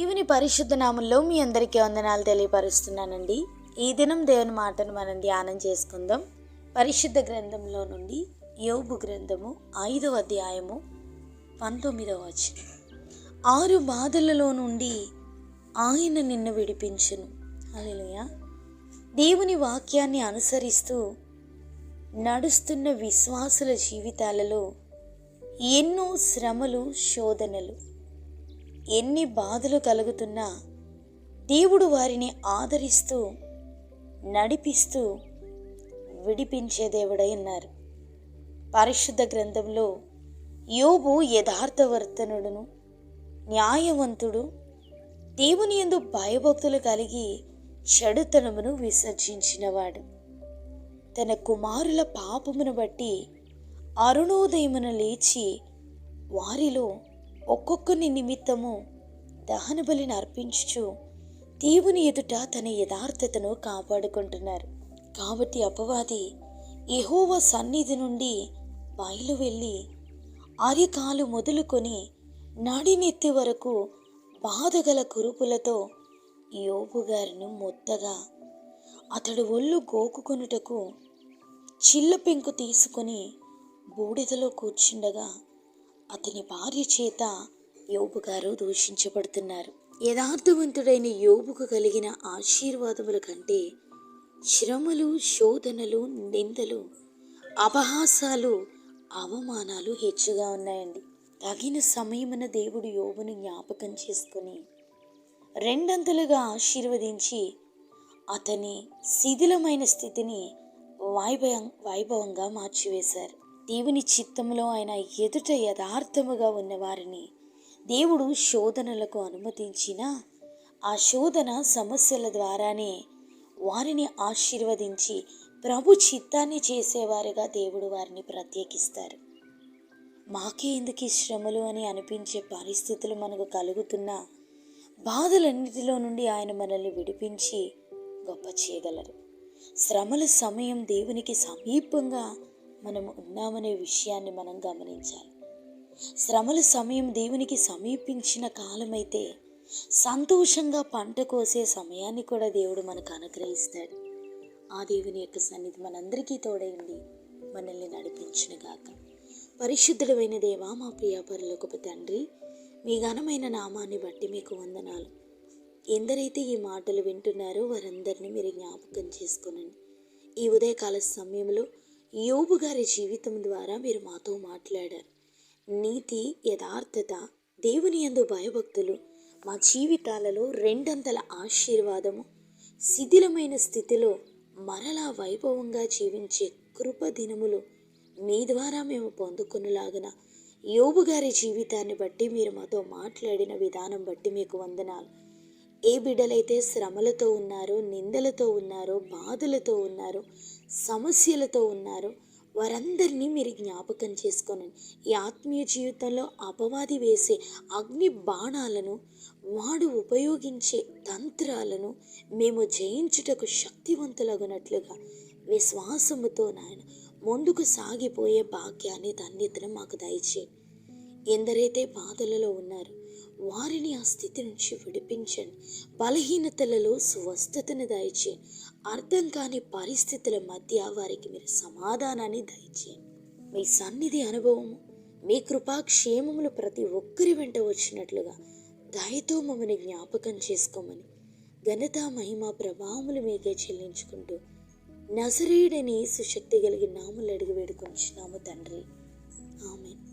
దేవుని పరిశుద్ధ నామంలో మీ అందరికీ వందనాలు తెలియపరుస్తున్నానండి. ఈ దినం దేవుని మాటను మనం ధ్యానం చేసుకుందాం. పరిశుద్ధ గ్రంథంలో నుండి యోబు గ్రంథము ఐదవ అధ్యాయము పంతొమ్మిదవ వచనం. ఆరు బాధలలో నుండి ఆయన నిన్ను విడిపించును. హల్లెలూయా. దేవుని వాక్యాన్ని అనుసరిస్తూ నడుస్తున్న విశ్వాసుల జీవితాలలో ఎన్నో శ్రమలు శోధనలు ఎన్ని బాధలు కలుగుతున్నా దేవుడు వారిని ఆదరిస్తూ నడిపిస్తూ విడిపించే దేవుడై ఉన్నారు. పరిశుద్ధ గ్రంథంలో యోబు యథార్థవర్తనుడును న్యాయవంతుడు దేవుని యందు భయభక్తులు కలిగి చెడుతనమును విసర్జించినవాడు. తన కుమారుల పాపమును బట్టి అరుణోదయమును లేచి వారిలో ఒక్కొక్కని నిమిత్తము దహన బలిని అర్పించుచు దేవుని ఎదుట తన యథార్థతను కాపాడుకుంటున్నారు. కాబట్టి అపవాది ఎహోవ సన్నిధి నుండి బయలు వెళ్ళి ఆర్యకాలు మొదలుకొని నాడినెత్తి వరకు బాధగల కురుపులతో యోబు గారిని మొత్తగా అతడు ఒళ్ళు గోకుకొనుటకు చిల్ల పెంకు తీసుకొని బూడిదలో కూర్చుండగా అతని భార్య చేత యోబు గారు దూషించబడుతున్నారు. యథార్థవంతుడైన యోబుకు కలిగిన ఆశీర్వాదముల కంటే శ్రమలు శోధనలు నిందలు అపహాసాలు అవమానాలు హెచ్చుగా ఉన్నాయండి. తగిన సమయమున దేవుడు యోబును జ్ఞాపకం చేసుకుని రెండంతలుగా ఆశీర్వదించి అతని శిథిలమైన స్థితిని వైభవం వైభవంగా మార్చివేశారు. దేవుని చిత్తంలో ఆయన ఎదుట యథార్థముగా ఉన్నవారిని దేవుడు శోధనలకు అనుమతించిన ఆ శోధన సమస్యల ద్వారానే వారిని ఆశీర్వదించి ప్రభు చిత్తాన్ని చేసేవారుగా దేవుడు వారిని ప్రత్యేకిస్తారు. మాకే ఎందుకు ఈ శ్రమలు అని అనిపించే పరిస్థితులు మనకు కలుగుతున్నా బాధలన్నిటిలో నుండి ఆయన మనల్ని విడిపించి గొప్ప చేయగలరు. శ్రమల సమయం దేవునికి సమీపంగా మనం ఉన్నామనే విషయాన్ని మనం గమనించాలి. శ్రమల సమయం దేవునికి సమీపించిన కాలమైతే సంతోషంగా పంట కోసే సమయాన్ని కూడా దేవుడు మనకు అనుగ్రహిస్తాడు. ఆ దేవుని యొక్క సన్నిధి మనందరికీ తోడైంది మనల్ని నడిపించిన గాక. పరిశుద్ధుడమైన దేవా మా ప్రియాపరులకు తండ్రి మీ ఘనమైన నామాన్ని బట్టి మీకు వందనాలు. ఎందరైతే ఈ మాటలు వింటున్నారో వారందరినీ మీరు జ్ఞాపకం చేసుకునండి. ఈ ఉదయకాల సమయంలో యోబు గారి జీవితం ద్వారా మీరు మాతో మాట్లాడారు. నీతి యథార్థత దేవుని యందు భయభక్తులు మా జీవితాలలో రెండంతల ఆశీర్వాదము శిథిలమైన స్థితిలో మరలా వైభవంగా జీవించే కృప దినములు మీ ద్వారా మేము పొందుకునేలాగున యోబు గారి జీవితాన్ని బట్టి మీరు మాతో మాట్లాడిన విధానం బట్టి మీకు వందనాలు. ఏ బిడ్డలైతే శ్రమలతో ఉన్నారో నిందలతో ఉన్నారో బాధలతో ఉన్నారో సమస్యలతో ఉన్నారో వారందరినీ మీరు జ్ఞాపకం చేసుకోనండి. ఈ ఆత్మీయ జీవితంలో అపవాది వేసే అగ్ని బాణాలను వాడు ఉపయోగించే తంత్రాలను మేము జయించుటకు శక్తివంతులగునట్లుగా విశ్వాసముతో నాయన ముందుకు సాగిపోయే భాగ్యాన్ని ధన్యతను మాకు దయచేయి ఎందరైతే బాధలలో ఉన్నారు వారిని ఆ స్థితి నుంచి విడిపించండి. బలహీనతలలో స్వస్థతను దయచేయండి. అర్థం కాని పరిస్థితుల మధ్య వారికి మీరు సమాధానాన్ని దయచేయండి. మీ సన్నిధి అనుభవము మీ కృపాక్షేమములు ప్రతి ఒక్కరి వెంట వచ్చినట్లుగా దయతో మమ్మల్ని జ్ఞాపకం చేసుకోమని ఘనత మహిమ ప్రభావములు మీకే చెల్లించుకుంటూ నజరేడని సుశక్తి కలిగిన నాములు అడిగి వేడుకొంచున్నాము తండ్రి. ఆమెను.